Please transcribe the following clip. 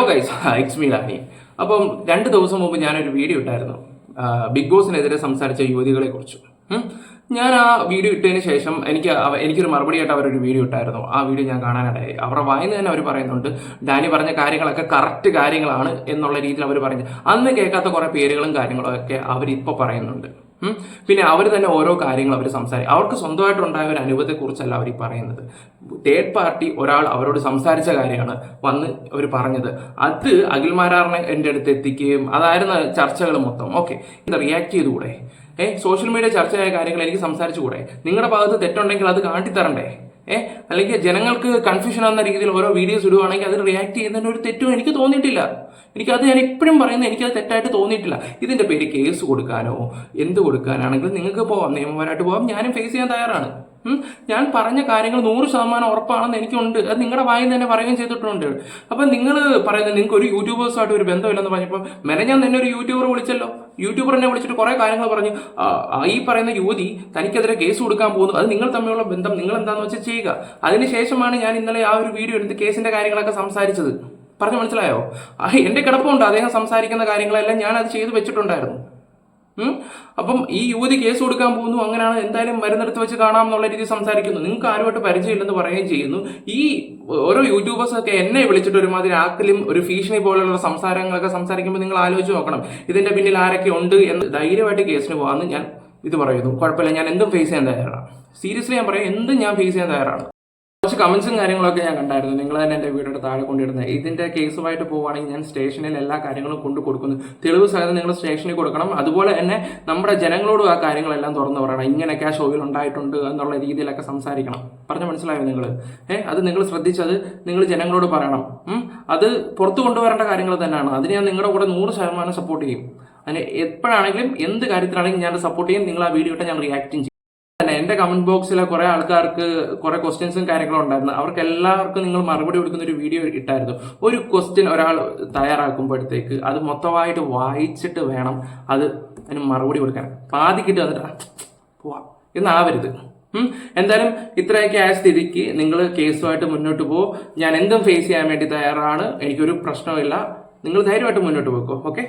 Hello guys it's me Rani appam രണ്ട് ദിവസം മുമ്പ് ഞാനൊരു വീഡിയോ ഇട്ടായിരുന്നു. ബിഗ് ബോസിനെതിരെ സംസാരിച്ച യുവതികളെ കുറിച്ച് ഞാൻ ആ വീഡിയോ ഇട്ടതിന് ശേഷം എനിക്ക് എനിക്കൊരു എനിക്കൊരു മറുപടിയായിട്ട് അവരൊരു വീഡിയോ ഇട്ടായിരുന്നു. ആ വീഡിയോ ഞാൻ കാണാനിടയായി. അവരുടെ വായന തന്നെ അവർ പറയുന്നുണ്ട് ഡാനി പറഞ്ഞ കാര്യങ്ങളൊക്കെ കറക്റ്റ് കാര്യങ്ങളാണ് എന്നുള്ള രീതിയിൽ അവർ പറഞ്ഞു. അന്ന് കേൾക്കാത്ത കുറേ പേരുകളും കാര്യങ്ങളും ഒക്കെ അവരിപ്പോൾ പറയുന്നുണ്ട്. പിന്നെ അവർ തന്നെ ഓരോ കാര്യങ്ങൾ അവർ സംസാരിക്കും അവർക്ക് സ്വന്തമായിട്ടുണ്ടായ ഒരു അനുഭവത്തെക്കുറിച്ചല്ല അവർ പറയുന്നത്. തേർഡ് പാർട്ടി ഒരാൾ അവരോട് സംസാരിച്ച കാര്യമാണ് വന്ന് അവർ പറഞ്ഞത്. അത് അഖിൽമാരാറിനെ എന്റെ അടുത്ത് എത്തിക്കുകയും അതായിരുന്നു ചർച്ചകൾ മൊത്തം. ഓക്കെ. ഇത് റിയാക്ട് ചെയ്തുകൂടെ? ഏഹ് സോഷ്യൽ മീഡിയ ചർച്ചയായ കാര്യങ്ങൾ എനിക്ക് സംസാരിച്ചുകൂടെ? നിങ്ങളുടെ ഭാഗത്ത് തെറ്റുണ്ടെങ്കിൽ അത് കാട്ടിത്തരണ്ടേ? ഏ? അല്ലെങ്കിൽ ജനങ്ങൾക്ക് കൺഫ്യൂഷൻ ആവുന്ന രീതിയിൽ ഓരോ വീഡിയോസ് ഇടുവാണെങ്കിൽ അതിൽ റിയാക്ട് ചെയ്യുന്നതിന് ഒരു തെറ്റും എനിക്ക് തോന്നിയിട്ടില്ല. എനിക്കത് ഞാൻ എപ്പോഴും പറയുന്നത് എനിക്കത് തെറ്റായിട്ട് തോന്നിയിട്ടില്ല. ഇതിന്റെ പേര് കേസ് കൊടുക്കാനോ എന്ത് കൊടുക്കാനാണെങ്കിലും നിങ്ങൾക്ക് പോവാം നിയമപരമായിട്ട് പോവാം. ഞാനും ഫേസ് ചെയ്യാൻ തയ്യാറാണ്. ഞാൻ പറഞ്ഞ കാര്യങ്ങൾ നൂറ് ശതമാനം ഉറപ്പാണെന്ന് എനിക്കുണ്ട്. അത് നിങ്ങളുടെ വായിൽ തന്നെ പറയുകയും ചെയ്തിട്ടുണ്ട്. അപ്പം നിങ്ങൾ പറയുന്നത് നിങ്ങൾക്ക് ഒരു യൂട്യൂബേഴ്സായിട്ട് ഒരു ബന്ധമില്ലെന്ന് പറഞ്ഞപ്പോൾ മെനഞ്ഞാൻ തന്നെ ഒരു യൂട്യൂബർ വിളിച്ചല്ലോ. യൂട്യൂബർ എന്നെ വിളിച്ചിട്ട് കുറേ കാര്യങ്ങൾ പറഞ്ഞു. ഈ പറയുന്ന യുവതി തനിക്കെതിരെ കേസ് കൊടുക്കാൻ പോകുന്നു. അത് നിങ്ങൾ തമ്മിലുള്ള ബന്ധം നിങ്ങൾ എന്താണെന്ന് വെച്ചാൽ ചെയ്യുക. അതിനുശേഷമാണ് ഞാൻ ഇന്നലെ ആ ഒരു വീഡിയോ എടുത്ത് കേസിന്റെ കാര്യങ്ങളൊക്കെ സംസാരിച്ചത്. പറഞ്ഞു മനസ്സിലായോ? എന്റെ കിടപ്പുണ്ട്. അദ്ദേഹം സംസാരിക്കുന്ന കാര്യങ്ങളെല്ലാം ഞാൻ അത് ചെയ്തു വെച്ചിട്ടുണ്ടായിരുന്നു. അപ്പം ഈ യുവതി കേസ് കൊടുക്കാൻ പോകുന്നു. അങ്ങനെയാണ് എന്തായാലും മരുന്നെടുത്ത് വെച്ച് കാണാം എന്നുള്ള രീതി സംസാരിക്കുന്നു. നിങ്ങൾക്ക് ആരുമായിട്ട് പരിചയമില്ലെന്ന് പറയുകയും ചെയ്യുന്നു. ഈ ഓരോ യൂട്യൂബേഴ്സ് ഒക്കെ എന്നെ വിളിച്ചിട്ട് ഒരുമാതിരി ആക്കലും ഒരു ഭീഷണി പോലുള്ള സംസാരങ്ങളൊക്കെ സംസാരിക്കുമ്പോൾ നിങ്ങൾ ആലോചിച്ച് നോക്കണം. ഇതിന്റെ പിന്നിൽ ആരൊക്കെ ഉണ്ട് എന്ന് ധൈര്യമായിട്ട് കേസിന് പോകാമെന്ന് ഞാൻ ഇത് പറയുന്നു. കുഴപ്പമില്ല. ഞാൻ എന്തും ഫേസ് ചെയ്യാൻ തയ്യാറാണ്. സീരിയസ്ലി ഞാൻ പറയാം എന്തും ഞാൻ ഫേസ് ചെയ്യാൻ തയ്യാറാണ്. കുറച്ച് കമന്റ്സും കാര്യങ്ങളൊക്കെ ഞാൻ കണ്ടായിരുന്നു. നിങ്ങൾ തന്നെ എന്റെ വീടിന്റെ താഴെ കൊണ്ടിരുന്നത് ഇതിന്റെ കേസുമായിട്ട് പോവുകയാണെങ്കിൽ ഞാൻ സ്റ്റേഷനിൽ എല്ലാ കാര്യങ്ങളും കൊണ്ടു കൊടുക്കുന്നു. തെളിവ് സഹിതം നിങ്ങൾ സ്റ്റേഷനിൽ കൊടുക്കണം. അതുപോലെ തന്നെ നമ്മുടെ ജനങ്ങളോടും ആ കാര്യങ്ങളെല്ലാം തുറന്നു പറയണം. ഇങ്ങനെയൊക്കെ ആ ഷോയിൽ ഉണ്ടായിട്ടുണ്ട് എന്നുള്ള രീതിയിലൊക്കെ സംസാരിക്കണം. പറഞ്ഞു മനസ്സിലായോ നിങ്ങൾ? ഏഹ് അത് നിങ്ങൾ ശ്രദ്ധിച്ചത് നിങ്ങൾ ജനങ്ങളോട് പറയണം. അത് പുറത്തു കൊണ്ടുവരേണ്ട കാര്യങ്ങൾ തന്നെയാണ്. അതിന് ഞാൻ നിങ്ങളുടെ കൂടെ നൂറ് ശതമാനം സപ്പോർട്ട് ചെയ്യും. അതിന് എപ്പോഴാണെങ്കിലും എന്ത് കാര്യത്തിലാണെങ്കിലും ഞാൻ സപ്പോർട്ട് ചെയ്യും. നിങ്ങൾ ആ വീഡിയോ ഞാൻ റിയാക്റ്റും ചെയ്യും. എന്റെ കമന്റ് ബോക്സിലെ കുറെ ആൾക്കാർക്ക് കുറെ ക്വസ്റ്റ്യൻസും കാര്യങ്ങളും ഉണ്ടായിരുന്നു. അവർക്ക് എല്ലാവർക്കും നിങ്ങൾ മറുപടി കൊടുക്കുന്ന ഒരു വീഡിയോ ഇട്ടായിരുന്നു. ഒരു ക്വസ്റ്റ്യൻ ഒരാൾ തയ്യാറാക്കുമ്പോഴത്തേക്ക് അത് മൊത്തമായിട്ട് വായിച്ചിട്ട് വേണം അത് അതിന് മറുപടി കൊടുക്കാൻ. പാതിക്കിട്ട് വന്നിട്ട് പോവാ. എന്നാവരുത് എന്തായാലും ഇത്രയൊക്കെ ആയ സ്ഥിതിക്ക് നിങ്ങൾ കേസുമായിട്ട് മുന്നോട്ട് പോകും ഞാൻ എന്തും ഫേസ് ചെയ്യാൻ വേണ്ടി തയ്യാറാണ്. എനിക്കൊരു പ്രശ്നമില്ല നിങ്ങൾ ധൈര്യമായിട്ട് മുന്നോട്ട് പോക്കോ. ഓക്കെ